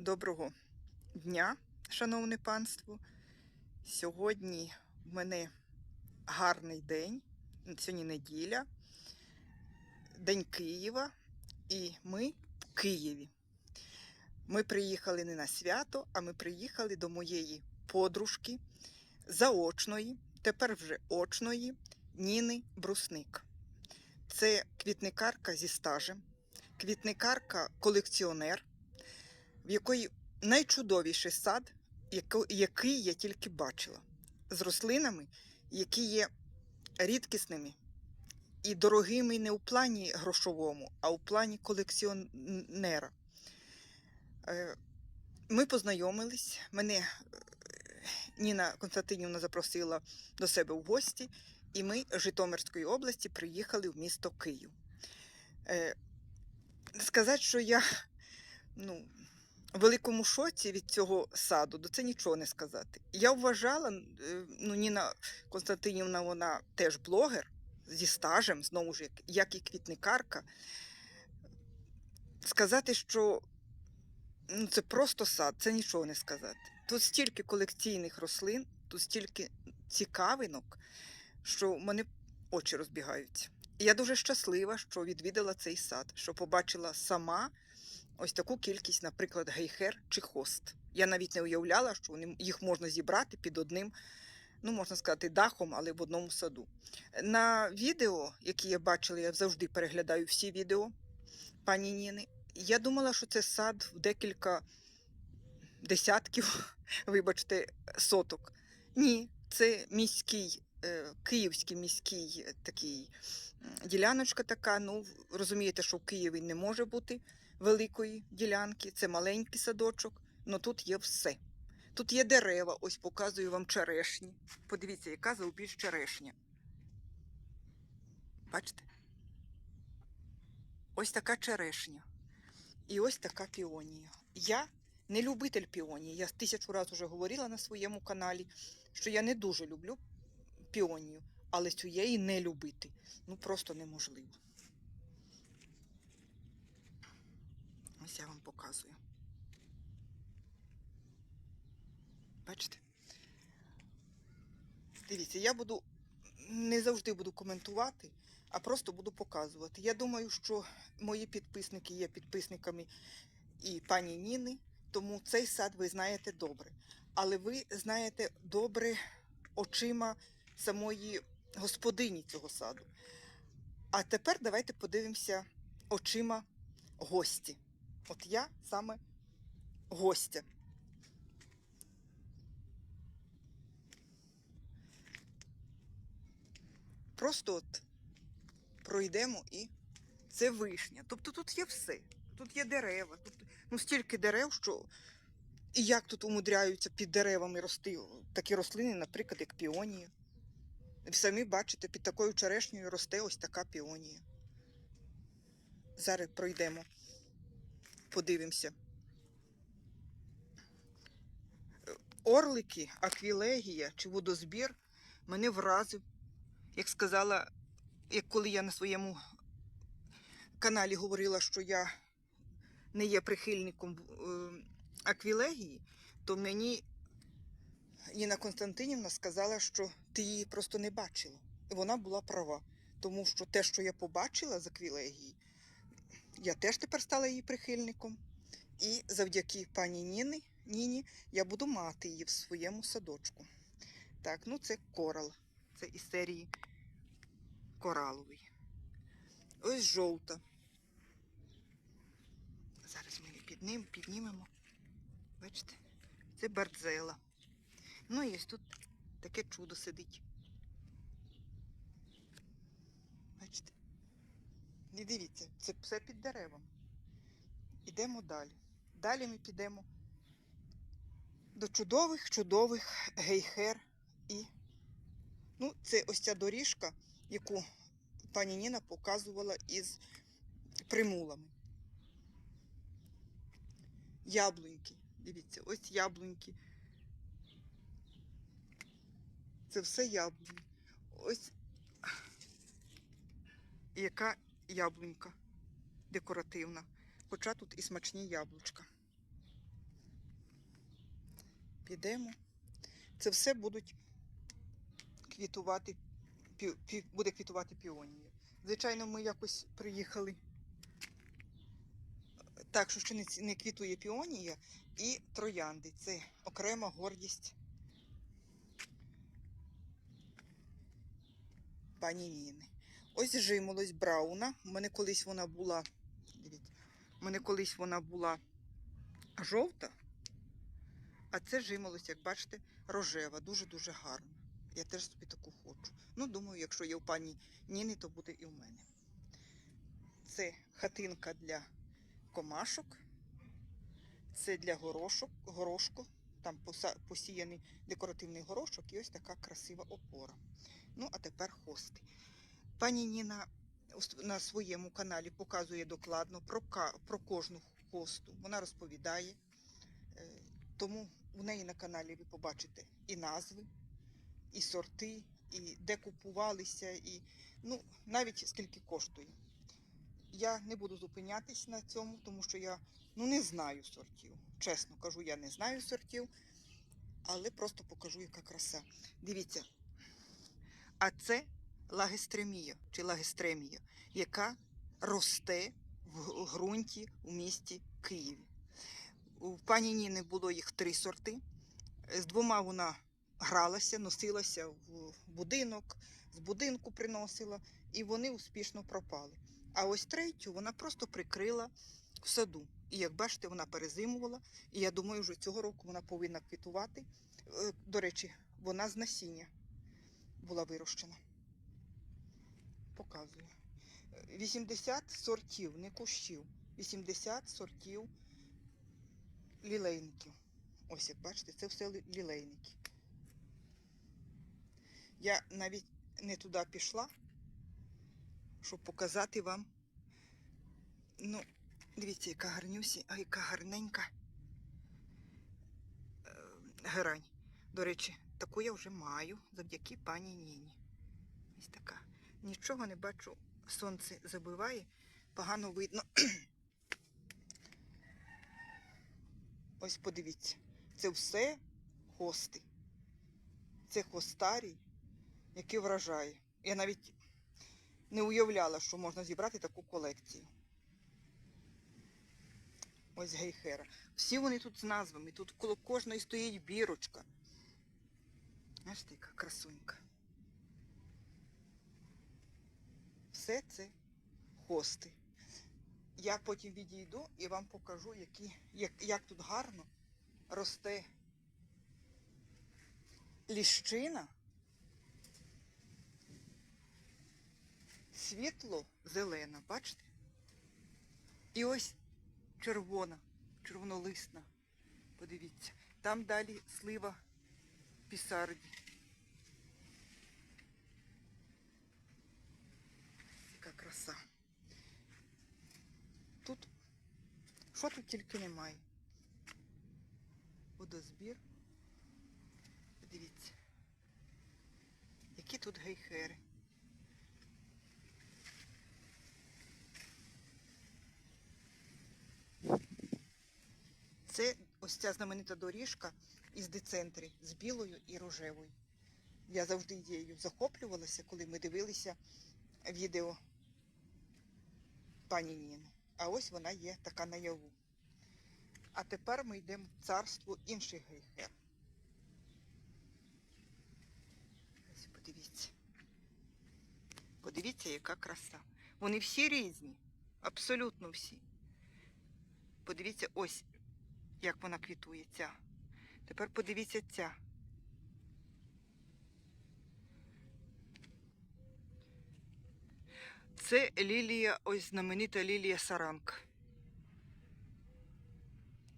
Доброго дня, шановне панство. Сьогодні в мене гарний день. Сьогодні неділя, День Києва, і ми в Києві. Ми приїхали не на свято, а ми приїхали до моєї подружки заочної, тепер вже очної Ніни Брусник. Це квітникарка зі стажем, квітникарка-колекціонер, в якої найчудовіший сад, який я тільки бачила, з рослинами, які є рідкісними і дорогими не у плані грошовому, а у плані колекціонера. Е, Ми познайомились, мене е, Ніна Константинівна запросила до себе в гості, і ми з Житомирської області приїхали в місто Київ. Е, Сказати, що я ну, великому шоці від цього саду, до це нічого не сказати. Я вважала, е, ну, Ніна Константинівна, вона теж блогер зі стажем, знову ж, як, і квітникарка. Сказати, що ну, це просто сад, це нічого не сказати. Тут стільки колекційних рослин, тут стільки цікавинок, що в мене очі розбігаються. Я дуже щаслива, що відвідала цей сад, що побачила сама ось таку кількість, наприклад, гейхер чи хост. Я навіть не уявляла, що їх можна зібрати під одним, ну, можна сказати, дахом, але в одному саду. На відео, які я бачила, я завжди переглядаю всі відео пані Ніни. Я думала, що це сад в декілька десятків, вибачте, соток. Ні, це міський, е, київський міський е, такий діляночка така. Ну, розумієте, що в Києві не може бути великої ділянки, це маленький садочок, але тут є все. Тут є дерева, ось показую вам черешні. Подивіться, яка заубіж черешня. Бачите? Ось така черешня. І ось така піонія. Я не любитель піонії. Я тисячу разів вже говорила на своєму каналі, що я не дуже люблю піонію, але цієї не любити. Ну просто неможливо. Ось я вам показую. Бачите? Дивіться, я буду не завжди буду коментувати, а просто буду показувати. Я думаю, що мої підписники є підписниками і пані Ніни, тому цей сад ви знаєте добре. Але ви знаєте добре очима самої господині цього саду. А тепер давайте подивимося очима гості. От я саме гостя. Просто от пройдемо і це вишня. Тобто тут є все. Тут є дерева, тут ну стільки дерев, що і як тут умудряються під деревами рости такі рослини, наприклад, як піонія. Ви самі бачите, під такою черешнею росте ось така піонія. Зараз пройдемо, подивимося. Орлики, аквілегія чи водозбір мене вразив. Як сказала, як коли я на своєму каналі говорила, що я не є прихильником е, аквілегії, то мені Ніна Константинівна сказала, що ти її просто не бачила. Вона була права. Тому що те, що я побачила з аквілегії, я теж тепер стала її прихильником. І завдяки пані Ніни, Ніні я буду мати її в своєму садочку. Так, ну це корал. Це із серії кораловий. Ось жовта. Зараз ми її підним, піднімемо. Бачите? Це бардзела. Ну і ось тут таке чудо сидить. Бачите? І дивіться, це все під деревом. Ідемо далі. Далі ми підемо до чудових, чудових гейхер і. Ну, це ось ця доріжка, яку пані Ніна показувала із примулами. Яблуньки. Дивіться, ось яблуньки. Це все яблуні. Ось яка яблунька декоративна. Хоча тут і смачні яблучка. підемо. Це все будуть квітувати, буде квітувати піонія. Звичайно, ми якось приїхали. Так, що ще не квітує піонія і троянди. Це окрема гордість пані Ніни. Ось жимолость Брауна. У мене колись вона була. Дивіться, у мене колись вона була жовта, а це жимолость, як бачите, рожева, дуже-дуже гарна. Я теж собі таку хочу. Ну, думаю, якщо є у пані Ніни, то буде і у мене. Це хатинка для комашок, це для горошок, горошку. Там посіяний декоративний горошок і ось така красива опора. Ну, а тепер хости. Пані Ніна на своєму каналі показує докладно про, про кожну хосту. Вона розповідає. Е, Тому у неї на каналі ви побачите і назви, і сорти, і де купувалися, і ну, навіть скільки коштує. Я не буду зупинятись на цьому, тому що я ну, не знаю сортів. Чесно кажу, я не знаю сортів, але просто покажу, яка краса. Дивіться. А це лагестремія чи лагестремія, яка росте в ґрунті у місті Києві. У пані Ніни було їх три сорти. З двома вона гралася, носилася в будинок, з будинку приносила, і вони успішно пропали. А ось третю вона просто прикрила в саду. І як бачите, вона перезимувала. І я думаю, що цього року вона повинна квітувати. Е, До речі, вона з насіння була вирощена. Показую. Е, 80 сортів, не кущів. 80 сортів лілейників. Ось як бачите, це все лілейники. Я навіть не туди пішла, щоб показати вам. Ну, дивіться, яка гарнюсі, а яка гарненька е, герань. До речі, таку я вже маю завдяки пані Ніні. Ось така. Нічого не бачу, сонце забиває, погано видно. Ось подивіться, це все хости. Це хостарій, який вражає. Я навіть не уявляла, що можна зібрати таку колекцію. Ось гейхера. Всі вони тут з назвами. Тут коло кожної стоїть бірочка. Бачите, яка красунька. Все це хости. Я потім відійду і вам покажу, які, як, як тут гарно росте ліщина. Світло зелена, бачите? І ось червона, червонолисна. Подивіться. Там далі слива пісарді. Яка краса. Тут, що тут тільки немає. Водозбір. Подивіться. Які тут гейхери. Це ось ця знаменита доріжка із децентрі з білою і рожевою. Я завжди її захоплювалася, коли ми дивилися відео пані Ніни. А ось вона є така наяву. А тепер ми йдемо в царство інших гейхер. Ось подивіться. Подивіться, яка краса. Вони всі різні, абсолютно всі. Подивіться, ось як вона квітує ця. Тепер подивіться ця. Це лілія, ось знаменита лілія Саранг.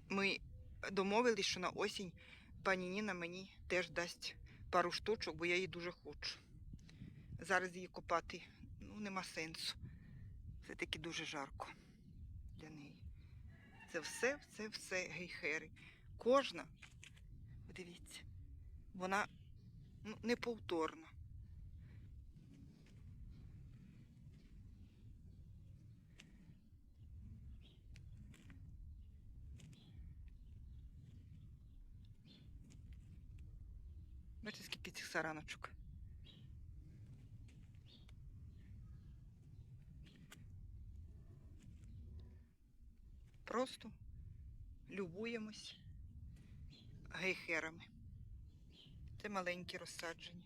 Ми домовились, що на осінь пані Ніна мені теж дасть пару штучок, бо я її дуже хочу. Зараз її копати ну, нема сенсу. Все-таки дуже жарко для неї. Це все, все, все гейхери. Кожна, подивіться, вона ну, неповторна. Бачите, скільки цих сараночок. Просто любуємось гейхерами. Це маленькі розсаджені.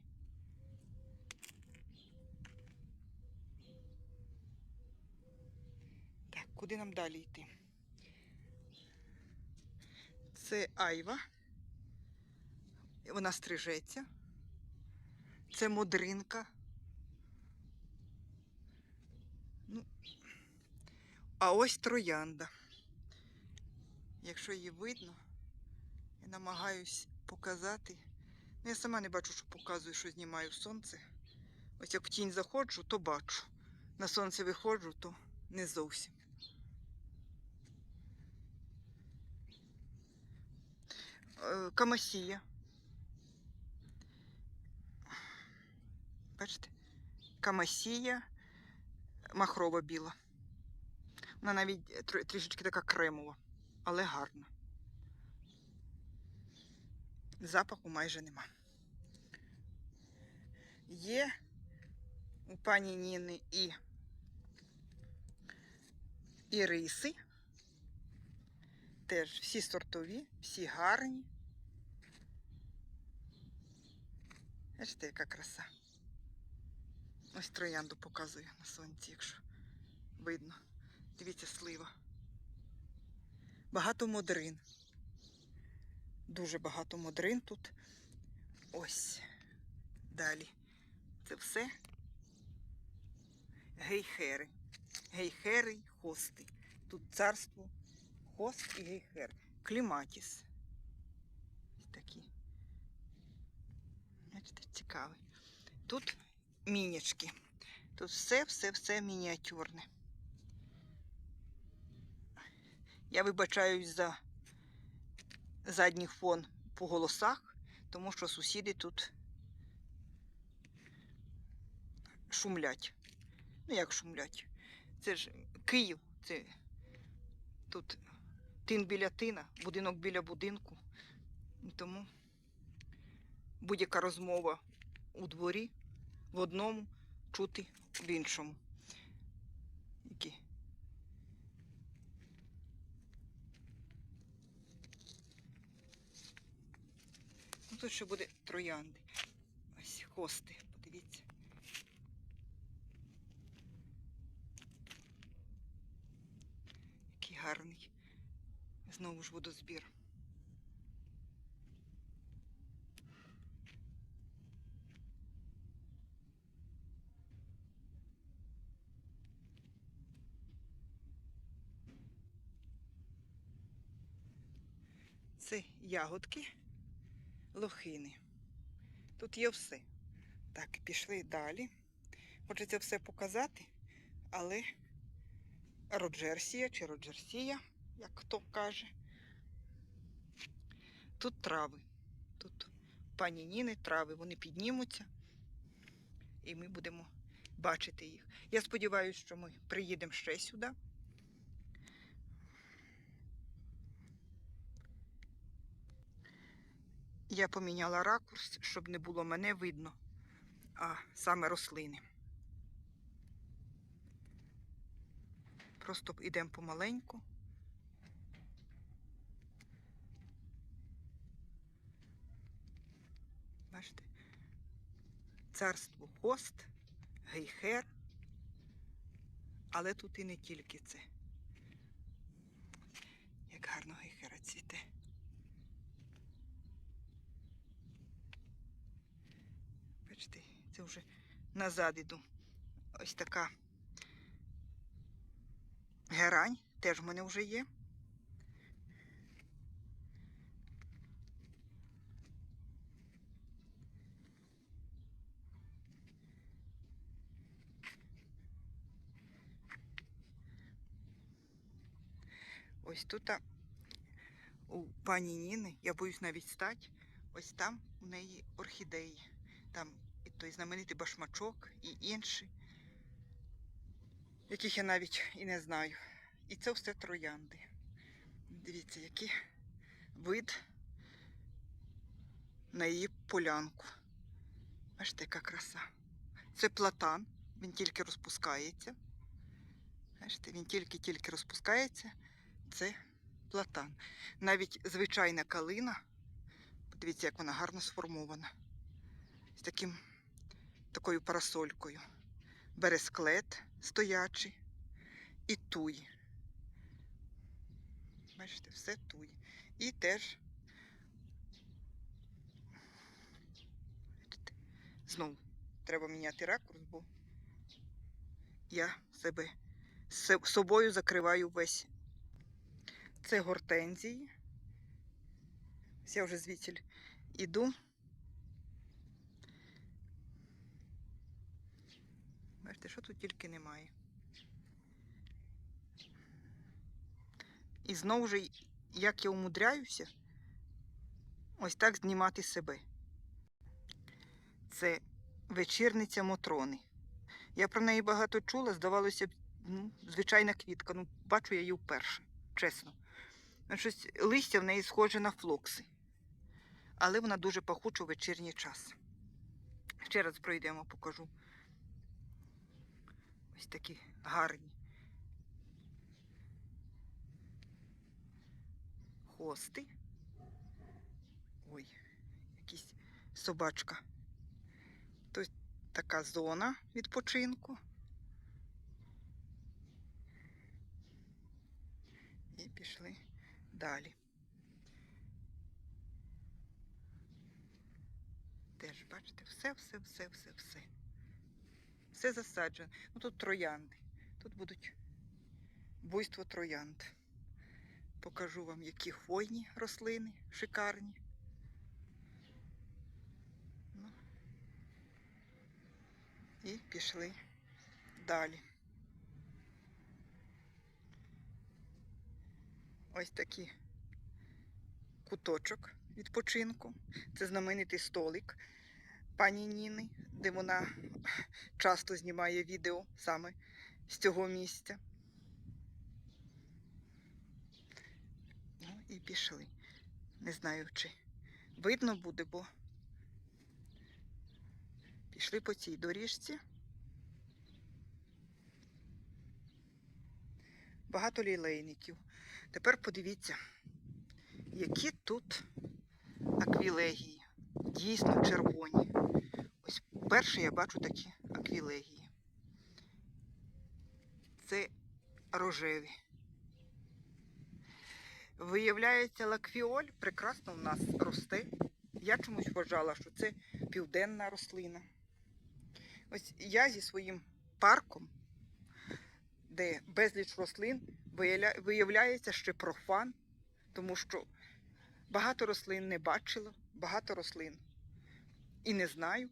Так, куди нам далі йти? Це айва. Вона стрижеться. Це модринка. Ну, а ось троянда. Якщо її видно, я намагаюсь показати. Ну, я сама не бачу, що показую, що знімаю сонце. Ось як в тінь заходжу, то бачу. На сонце виходжу, то не зовсім. Е, Камасія. Бачите? Камасія махрова біла. Вона навіть е, трішечки така кремова, але гарна. Запаху майже нема. Є у пані Ніни і, і риси. Теж всі сортові, всі гарні. Бачите, яка краса. Ось троянду показую на сонці, якщо видно. Дивіться, слива. Багато модрин. Дуже багато модрин тут. Ось. Далі. Це все гейхери. Гейхери й хости. Тут царство хост і гейхер. Кліматіс. Ось такі. Бачите, цікавий. Тут мінічки. Тут все, все, все мініатюрне. Я вибачаюсь за задній фон по голосах, тому що сусіди тут шумлять. Ну, як шумлять? Це ж Київ, це тут тин біля тина, будинок біля будинку. Тому будь-яка розмова у дворі в одному чути в іншому. Які? Ну, тут ще буде троянди. Ось хости, подивіться. Який гарний. Знову ж водозбір. Це ягодки, лохини. Тут є все. Так, пішли далі. Хочеться все показати, але Роджерсія чи Роджерсія, як хто каже. Тут трави. Тут пані Ніни трави, вони піднімуться, і ми будемо бачити їх. Я сподіваюся, що ми приїдемо ще сюди. Я поміняла ракурс, щоб не було мене видно, а саме рослини. Просто йдемо помаленьку. Бачите? Царство хост, гейхер. Але тут і не тільки це. Як гарно гейхера цвіте. Бачите, це вже назад іду. Ось така герань теж в мене вже є. Ось тут у пані Ніни, я боюсь навіть стати, ось там у неї орхідеї. Там той знаменитий башмачок і інші, яких я навіть і не знаю. І це все троянди. Дивіться, який вид на її полянку. Бачите, яка краса. Це платан, він тільки розпускається. Бачите, він тільки-тільки розпускається. Це платан. Навіть звичайна калина. Подивіться, як вона гарно сформована. З таким, такою парасолькою. Бересклет стоячий і туй. Бачите, все туй. І теж знову треба міняти ракурс, бо я себе собою закриваю весь. Це гортензії. Я вже звідсіль іду. Бачите, що тут тільки немає. І знову ж, як я умудряюся, ось так знімати себе. Це вечірниця Мотрони. Я про неї багато чула, здавалося б, ну, звичайна квітка. Ну, бачу я її вперше, чесно. Ну, Щось листя в неї схоже на флокси. Але вона дуже пахуча у вечірній час. Ще раз пройдемо, покажу. Ось такі гарні. Хости. Ой, якась собачка. Тут така зона відпочинку. І пішли далі. Теж, бачите, все, все, все, все, все. Все засаджено. Ну тут троянди. Тут будуть буйство троянд. Покажу вам, які хвойні рослини шикарні. Ну. І пішли далі. Ось такий куточок відпочинку. Це знаменитий столик пані Ніни, де вона часто знімає відео саме з цього місця. Ну і пішли. Не знаю, чи видно буде, бо пішли по цій доріжці. Багато лілейників. Тепер подивіться, які тут аквілегії. Дійсно червоні. Ось перше я бачу такі аквілегії. Це рожеві. Виявляється, лаквіоль прекрасно в нас росте. Я чомусь вважала, що це південна рослина. Ось я зі своїм парком, де безліч рослин, виявляється ще профан, тому що багато рослин не бачила, багато рослин і не знаю.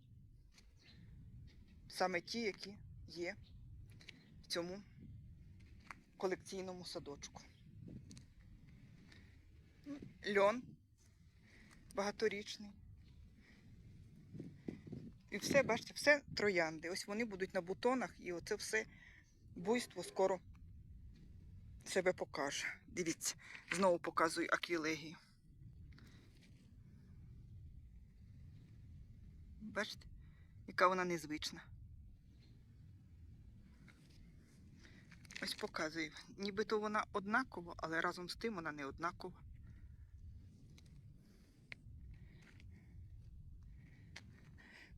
Саме ті, які є в цьому колекційному садочку. Льон багаторічний. І все, бачите, все троянди. Ось вони будуть на бутонах, і оце все буйство скоро себе покаже. Дивіться, знову показую аквілегію. Бачите, яка вона незвична. Ось показую. Нібито вона однакова, але разом з тим вона не однакова.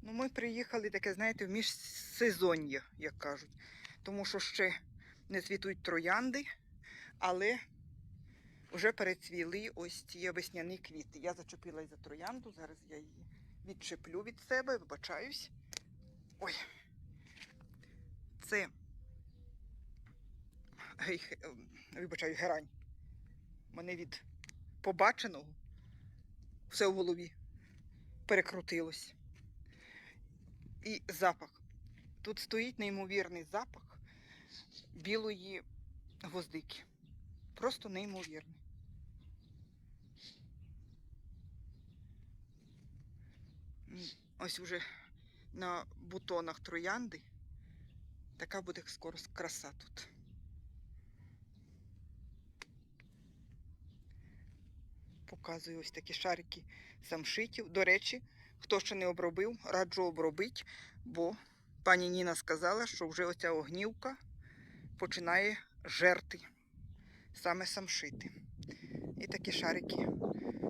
Ну, ми приїхали таке, знаєте, в міжсезоння, як кажуть. Тому що ще не цвітуть троянди, але вже перецвіли ось ці весняні квіти. Я зачепилась за троянду, зараз я її відчеплю від себе, вибачаюсь. Ой. Це. Гей, ем, Вибачаю, герань. Мене від побаченого все в голові перекрутилось. І запах. Тут стоїть неймовірний запах білої гвоздики. Просто неймовірний. Ось уже на бутонах троянди. Така буде скоро краса тут. Показую ось такі шарики самшитів. До речі, хто ще не обробив, раджу обробити, бо пані Ніна сказала, що вже оця огнівка починає жерти саме самшити. І такі шарики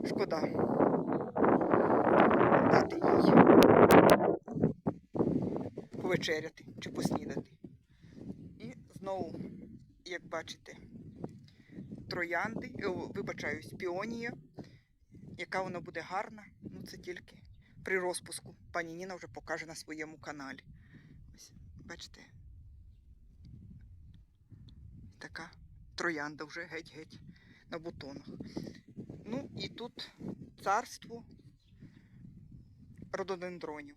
шкода повечеряти чи поснідати. І знову, як бачите, троянди, о, вибачаюсь, піонія. Яка вона буде гарна, ну це тільки при розпуску. Пані Ніна вже покаже на своєму каналі. Ось, бачите, така троянда вже геть-геть на бутонах. Ну і тут царство рододендронів.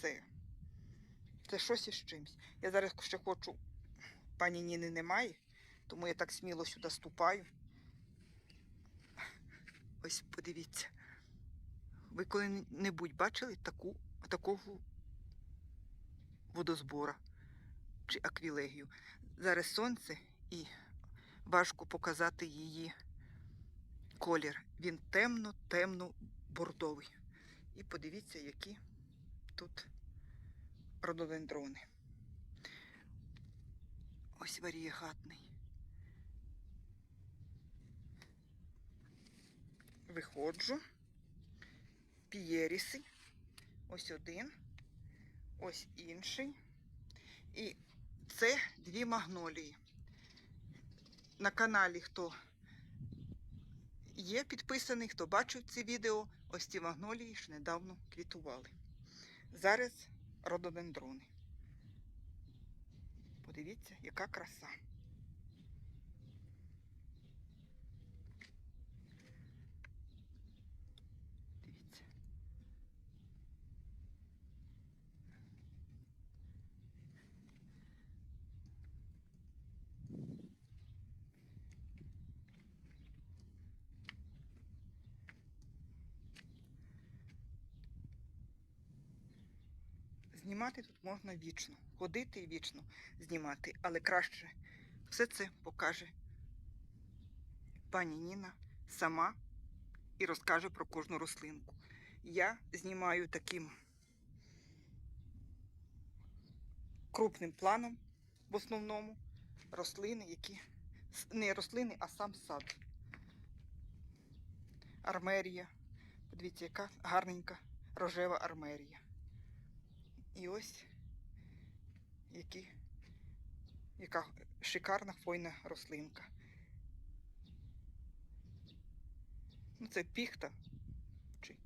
Це, це щось із чимсь. Я зараз ще хочу, пані Ніни немає, тому я так сміло сюди ступаю. Ось подивіться. Ви коли-небудь бачили таку, такого водозбора чи аквілегію? Зараз сонце і важко показати її колір. Він темно-темно-бордовий. І подивіться, які тут рододендрони. Ось варієгатний. Виходжу. Пієріси. Ось один. Ось інший. І це дві магнолії. На каналі, хто є підписаний, хто бачив це відео, ось ці магнолії ж недавно квітували. Зараз рододендрони. Подивіться, яка краса. Дивіться. Знімати тут можна вічно, ходити і вічно знімати, але краще все це покаже пані Ніна сама і розкаже про кожну рослинку. Я знімаю таким крупним планом в основному рослини, які не рослини, а сам сад. Армерія. Подивіться, яка гарненька рожева армерія. І ось які, яка шикарна хвойна рослинка. Ну, це піхта чи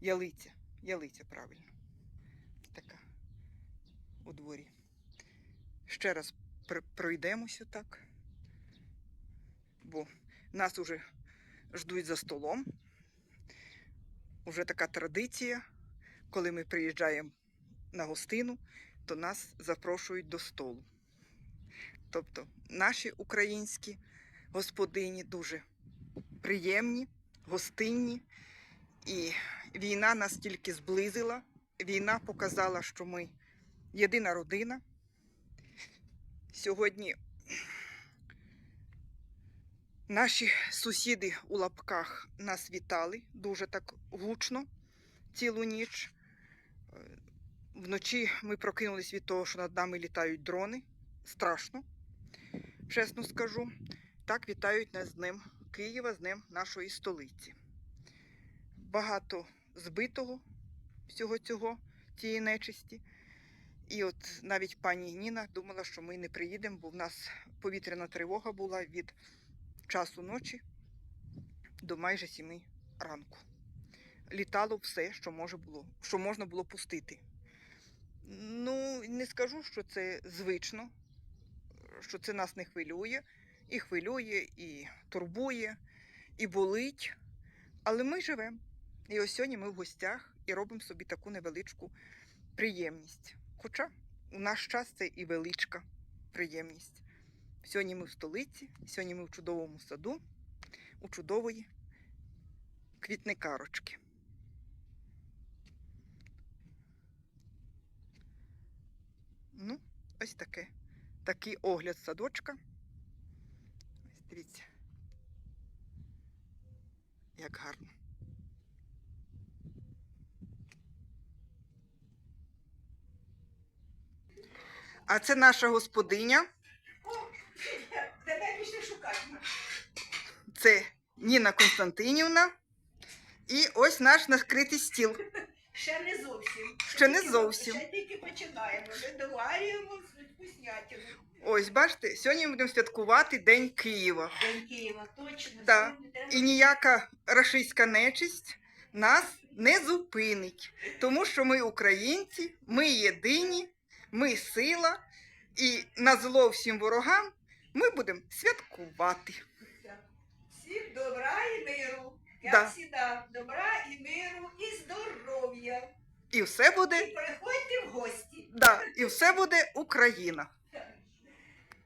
ялиця. Ялиця правильно. Така у дворі. Ще раз пр- пройдемося так, бо нас уже ждуть за столом. Уже така традиція, коли ми приїжджаємо на гостину, то нас запрошують до столу. Тобто наші українські господині дуже приємні, гостинні, і війна нас тільки зблизила. Війна показала, що ми єдина родина. Сьогодні наші сусіди у лапках нас вітали дуже так гучно цілу ніч. Вночі ми прокинулись від того, що над нами літають дрони. Страшно, чесно скажу. Так вітають нас з Днем Києва, з Днем нашої столиці. Багато збитого всього цього, цієї нечисті. І от навіть пані Ніна думала, що ми не приїдемо, бо в нас повітряна тривога була від часу ночі до майже сіми ранку. Літало все, що може було, що можна було пустити. Ну, не скажу, що це звично, що це нас не хвилює. І хвилює, і турбує, і болить. Але ми живемо. І ось сьогодні ми в гостях і робимо собі таку невеличку приємність. Хоча у наш час це і величка приємність. Сьогодні ми в столиці, сьогодні ми в чудовому саду, у чудової квітникарочки. Ну, ось таке. Такий огляд садочка. Ось дивіться. як гарно. А це наша господиня, це Ніна Константинівна. І ось наш накритий стіл. Ще не зовсім. Ще не зовсім. Ще тільки починаємо. Ми доварюємо вкуснятину. Ось бачите, сьогодні ми будемо святкувати День Києва. День Києва, точно. Да. І ніяка рашистська нечисть нас не зупинить, тому що ми українці, ми єдині, ми сила, і на зло всім ворогам ми будемо святкувати. Всім добра і миру. Як Да. завжди, добра і миру, і здоров'я. І все буде. І приходьте в гості. да, і все буде Україна.